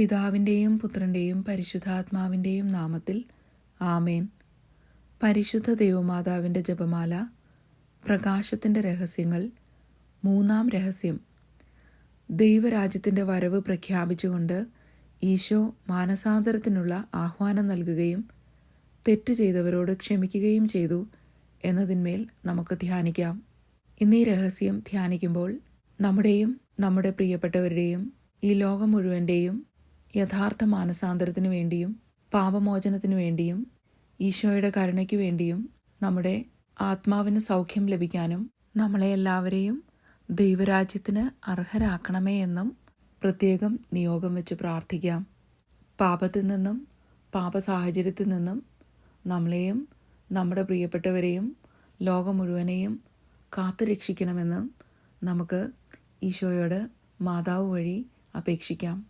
പിതാവിന്റെയും പുത്രന്റെയും പരിശുദ്ധാത്മാവിന്റെയും നാമത്തിൽ ആമേൻ. പരിശുദ്ധ ദൈവമാതാവിന്റെ ജപമാല പ്രകാശത്തിന്റെ രഹസ്യങ്ങൾ മൂന്നാം രഹസ്യം. ദൈവരാജ്യത്തിന്റെ വരവ് പ്രഖ്യാപിച്ചുകൊണ്ട് ഈശോ മാനസാന്തരത്തിനുള്ള ആഹ്വാനം നൽകുകയും തെറ്റ് ചെയ്തവരോട് ക്ഷമിക്കുകയും ചെയ്തു എന്നതിന്മേൽ നമുക്ക് ധ്യാനിക്കാം. ഇന്നീ രഹസ്യം ധ്യാനിക്കുമ്പോൾ നമ്മുടെയും നമ്മുടെ പ്രിയപ്പെട്ടവരുടെയും ഈ ലോകം മുഴുവന്റെയും യഥാർത്ഥ മാനസാന്തരത്തിനു വേണ്ടിയും പാപമോചനത്തിനു വേണ്ടിയും ഈശോയുടെ കരുണയ്ക്ക് വേണ്ടിയും നമ്മുടെ ആത്മാവിന് സൗഖ്യം ലഭിക്കാനും നമ്മളെ എല്ലാവരെയും ദൈവരാജ്യത്തിന് അർഹരാക്കണമേ എന്നും പ്രത്യേകം നിയോഗം വെച്ച് പ്രാർത്ഥിക്കാം. പാപത്തിൽ നിന്നും പാപ സാഹചര്യത്തിൽ നിന്നും നമ്മളെയും നമ്മുടെ പ്രിയപ്പെട്ടവരെയും ലോകം മുഴുവനെയും കാത്തു നമുക്ക് ഈശോയോട് മാതാവ് വഴി അപേക്ഷിക്കാം.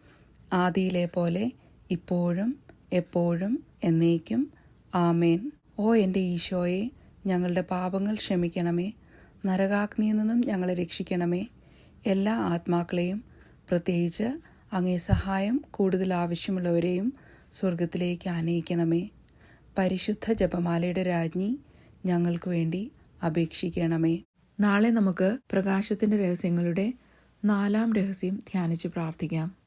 ആദിയിലെ പോലെ ഇപ്പോഴും എപ്പോഴും എന്നേക്കും. ആമേൻ. ഓ എന്റെ ഈശോയെ ഞങ്ങളുടെ പാപങ്ങൾ ക്ഷമിക്കണമേ. നരകാഗ്നിയിൽ നിന്നും ഞങ്ങളെ രക്ഷിക്കണമേ. എല്ലാ ആത്മാക്കളെയും പ്രത്യേകിച്ച് അങ്ങേ സഹായം കൂടുതൽ ആവശ്യമുള്ളവരെയും സ്വർഗത്തിലേക്ക് ആനയിക്കണമേ. പരിശുദ്ധ ജപമാലയുടെ രാജ്ഞി ഞങ്ങൾക്ക് വേണ്ടി അപേക്ഷിക്കണമേ. നാളെ നമുക്ക് പ്രകാശത്തിന്റെ രഹസ്യങ്ങളുടെ നാലാം രഹസ്യം ധ്യാനിച്ച് പ്രാർത്ഥിക്കാം.